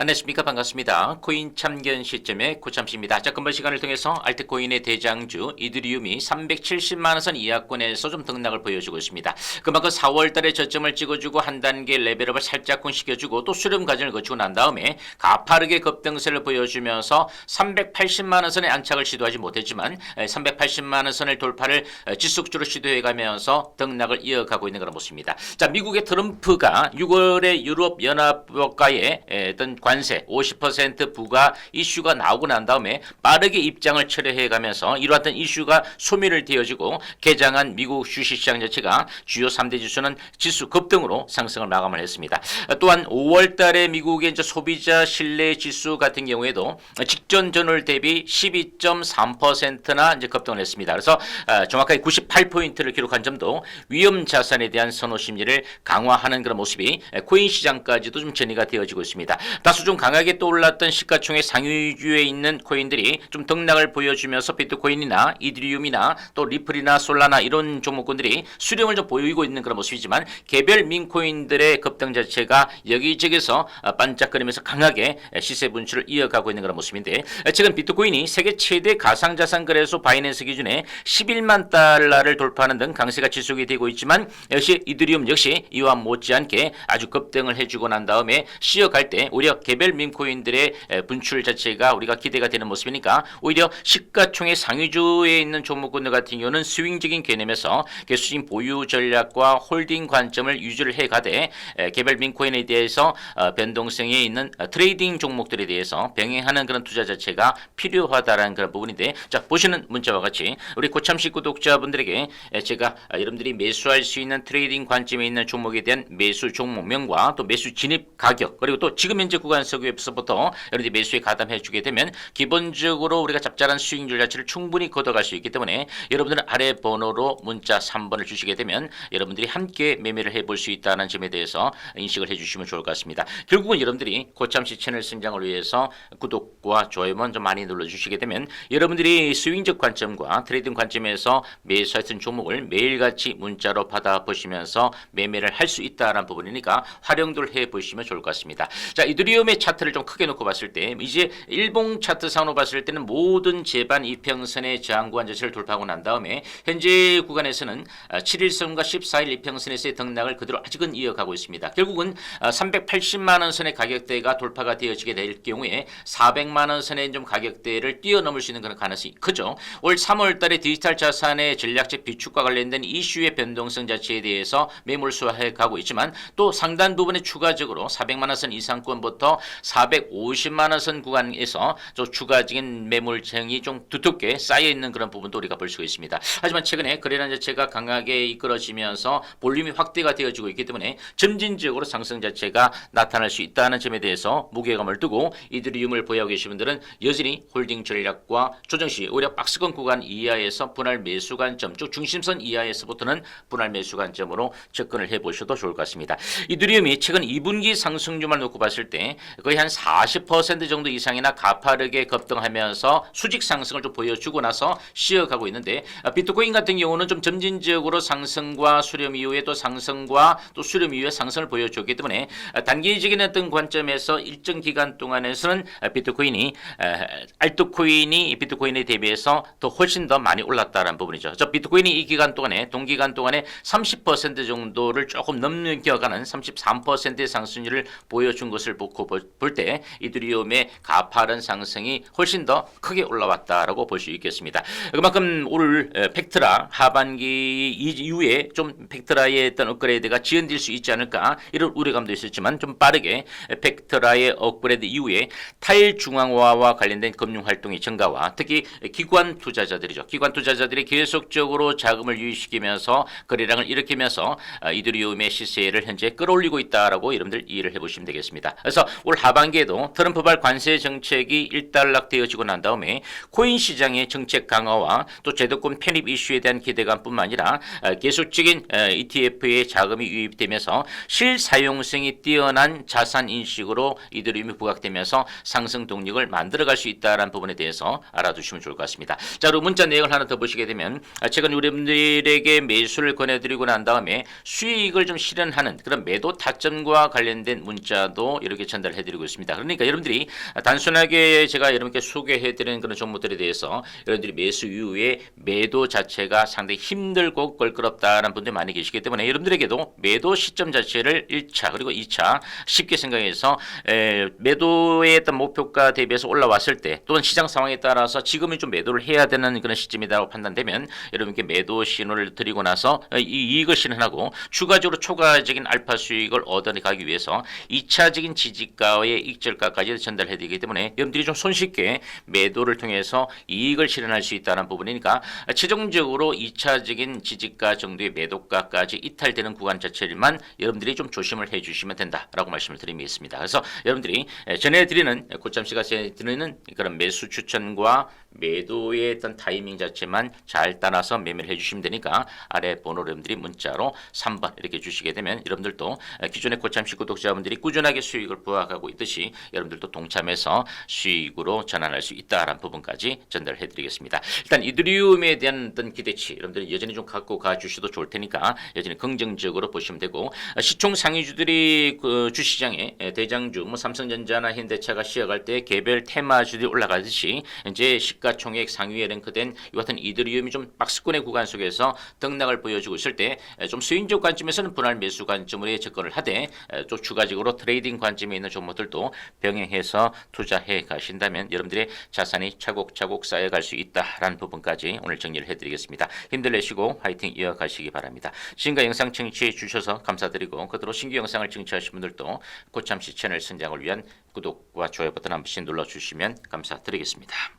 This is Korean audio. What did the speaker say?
안녕하십니까 반갑습니다. 코인 참견 시점의 고참씨입니다. 자 금번 시간을 통해서 알트코인의 대장주 이드리움이 370만 원선 이하권에서 좀 등락을 보여주고 있습니다. 그만큼 4월달에 저점을 찍어주고 한 단계 레벨업을 살짝쿵 시켜주고 또 수렴 과정을 거치고 난 다음에 가파르게 급등세를 보여주면서 380만 원선의 안착을 시도하지 못했지만 380만 원선을 돌파를 에, 지속적으로 시도해가면서 등락을 이어가고 있는 그런 모습입니다. 자 미국의 트럼프가 6월에 유럽 연합국가의 에, 어떤 관세 50% 부과 이슈가 나오고 난 다음에 빠르게 입장을 철회해 가면서 이러한 이슈가 소멸을 되어지고 개장한 미국 주식시장 자체가 주요 3대 지수는 지수 급등으로 상승을 마감을 했습니다. 또한 5월 달에 미국의 이제 소비자 신뢰 지수 같은 경우에도 직전 전월 대비 12.3%나 이제 급등을 했습니다. 그래서 어, 정확하게 98포인트를 기록한 점도 위험 자산에 대한 선호 심리를 강화하는 그런 모습이 코인 시장까지도 좀 전이가 되어지고 있습니다. 다소 좀 강하게 떠올랐던 시가총액 상위주에 있는 코인들이 좀 등락을 보여주면서 비트코인이나 이드리움이나 또 리플이나 솔라나 이런 종목군들이 수렴을 좀 보이고 있는 그런 모습이지만 개별 민코인들의 급등 자체가 여기저기서 어, 반짝거리면서 강하게 시세 분출을 이어가고 있는 그런 모습인데 최근 비트코인이 세계 최대 가상자산 거래소 바이낸스 기준에 11만 달러를 돌파하는 등 강세가 지속이 되고 있지만 역시 이드리움 역시 이와 못지않게 아주 급등을 해주고 난 다음에 쉬어갈 때 오히려 개별 민코인들의 에, 분출 자체가 우리가 기대가 되는 모습이니까 오히려 시가총액 상위주에 있는 종목군들 같은 경우는 스윙적인 개념에서 개수진 보유 전략과 홀딩 관점을 유지를 해가되 에, 개별 민코인에 대해서 어, 변동성이 있는 어, 트레이딩 종목들에 대해서 병행하는 그런 투자 자체가 필요하다라는 그런 부분인데 자 보시는 문자와 같이 우리 고참식 구독자분들에게 에, 제가 아, 여러분들이 매수할 수 있는 트레이딩 관점에 있는 종목에 대한 매수 종목명과 또 매수 진입 가격 그리고 또 지금 현재 구간 서구에서부터 여러분들이 매수에 가담해 주게 되면 기본적으로 우리가 잡잘한 수익률 자체를 충분히 걷어갈 수 있기 때문에 여러분들은 아래 번호로 문자 3번을 주시게 되면 여러분들이 함께 매매를 해볼 수 있다는 점에 대해서 인식을 해주시면 좋을 것 같습니다. 결국은 여러분들이 고참시 채널 성장을 위해서 구독과 좋아요만 좀 많이 눌러주시게 되면 여러분들이 스윙적 관점과 트레이딩 관점에서 매수했던 종목을 매일같이 문자로 받아보시면서 매매를 할 수 있다는 부분이니까 활용들 해보시면 좋을 것 같습니다. 자, 이드리 움의 차트를 좀 크게 놓고 봤을 때 이제 일봉 차트 상으로 봤을 때는 모든 제반 이평선의 저항 구간 자체를 돌파하고 난 다음에 현재 구간에서는 7일선과 14일 이평선에서의 등락을 그대로 아직은 이어가고 있습니다. 결국은 380만 원 선의 가격대가 돌파가 되어지게 될 경우에 400만 원 선의 좀 가격대를 뛰어넘을 수 있는 그런 가능성이 크죠. 올 3월 달에 디지털 자산의 전략적 비축과 관련된 이슈의 변동성 자체에 대해서 매몰수화해 가고 있지만 또 상단 부분에 추가적으로 400만 원선 이상권부터 450만 원 선 구간에서 좀 추가적인 매물층이 좀 두텁게 쌓여 있는 그런 부분도 우리가 볼 수가 있습니다. 하지만 최근에 거래량 자체가 강하게 이끌어지면서 볼륨이 확대가 되어지고 있기 때문에 점진적으로 상승 자체가 나타날 수 있다는 점에 대해서 무게감을 두고 이드리움을 보유하고 계신 분들은 여전히 홀딩 전략과 조정 시 오히려 박스권 구간 이하에서 분할 매수 관점, 쭉 중심선 이하에서부터는 분할 매수 관점으로 접근을 해보셔도 좋을 것 같습니다. 이드리움이 최근 2분기 상승률만 놓고 봤을 때 거의 한 40% 정도 이상이나 가파르게 급등하면서 수직 상승을 좀 보여주고 나서 쉬어가고 있는데 아, 비트코인 같은 경우는 좀 점진적으로 상승과 수렴 이후에 또 상승과 또 수렴 이후에 상승을 보여줬기 때문에 아, 단기적인 어떤 관점에서 일정 기간 동안에서는 아, 비트코인이 아, 알트코인이 비트코인에 대비해서 더 훨씬 더 많이 올랐다는 부분이죠. 저 비트코인이 이 기간 동안에 동기간 동안에 30% 정도를 조금 넘겨가는 33%의 상승률을 보여준 것을 보고 볼 때 이드리움의 가파른 상승이 훨씬 더 크게 올라왔다라고 볼 수 있겠습니다. 그만큼 올 에, 팩트라 하반기 이후에 좀 팩트라의 어떤 업그레이드가 지연될 수 있지 않을까 이런 우려감도 있었지만 좀 빠르게 팩트라의 업그레이드 이후에 탈중앙화와 관련된 금융 활동의 증가와 특히 기관 투자자들이죠. 기관 투자자들이 계속적으로 자금을 유입시키면서 거래량을 일으키면서 아, 이드리움의 시세를 현재 끌어올리고 있다라고 여러분들 이해를 해보시면 되겠습니다. 그래서 올 하반기에도 트럼프발 관세 정책이 일단락되어지고 난 다음에 코인 시장의 정책 강화와 또 제도권 편입 이슈에 대한 기대감뿐만 아니라 아, 계속적인 ETF의 자금이 유입되면서 실사용성이 뛰어난 자산 인식으로 이드리움이 부각되면서 상승 동력을 만들어갈 수 있다는 부분에 대해서 알아두시면 좋을 것 같습니다. 자, 그리고 문자 내용을 하나 더 보시게 되면 아, 최근 여러분들에게 매수를 권해드리고 난 다음에 수익을 좀 실현하는 그런 매도 타점과 관련된 문자도 이렇게 전달 전달해드리고 있습니다. 그러니까 여러분들이 단순하게 제가 여러분께 소개해드리는 그런 종목들에 대해서 여러분들이 매수 이후에 매도 자체가 상당히 힘들고 껄끄럽다는 분들이 많이 계시기 때문에 여러분들에게도 매도 시점 자체를 1차 그리고 2차 쉽게 생각해서 에, 매도의 어떤 목표가 대비해서 올라왔을 때 또는 시장 상황에 따라서 지금은 좀 매도를 해야 되는 그런 시점이라고 판단되면 여러분께 매도 신호를 드리고 나서 이 이익을 실현하고 추가적으로 초과적인 알파 수익을 얻어가기 위해서 2차적인 지지 가의 익절가까지 전달해 드리기 때문에 여러분들이 좀 손쉽게 매도를 통해서 이익을 실현할 수 있다는 부분이니까 최종적으로 2차적인 지지가 정도의 매도가까지 이탈되는 구간 자체만 여러분들이 좀 조심을 해 주시면 된다라고 말씀을 드리겠습니다. 그래서 여러분들이 전해 드리는 고점 씨가 드리는 그런 매수 추천과 매도의 어떤 타이밍 자체만 잘 따라서 매매를 해 주시면 되니까 아래 번호 여러분들이 문자로 3번 이렇게 주시게 되면 여러분들도 기존의 고참식 구독자분들이 꾸준하게 수익을 부 각하고 있듯이 여러분들도 동참해서 수익으로 전환할 수 있다라는 부분까지 전달해 드리겠습니다. 일단 이드리움에 대한 어떤 기대치 여러분들이 여전히 좀 갖고 가 주셔도 좋을 테니까 여전히 긍정적으로 보시면 되고 시총 상위주들이 그 주시장에 대장주 뭐 삼성전자나 현대차가 시작할 때 개별 테마주들이 올라가듯이 이제 시가총액 상위에 랭크된 이 같은 이드리움이 좀 박스권의 구간 속에서 등락을 보여주고 있을 때 좀 수익적 관점에서는 분할 매수 관점으로 접근을 하되 또 추가적으로 트레이딩 관점에 있는 종목들도 병행해서 투자해 가신다면 여러분들의 자산이 차곡차곡 쌓여갈 수 있다라는 부분까지 오늘 정리를 해드리겠습니다. 힘들 내시고 화이팅 이어가시기 바랍니다. 지금까지 영상 청취해 주셔서 감사드리고 그대로 신규 영상을 청취하신 분들도 고참시 채널 성장을 위한 구독과 좋아요 버튼 한 번씩 눌러주시면 감사드리겠습니다.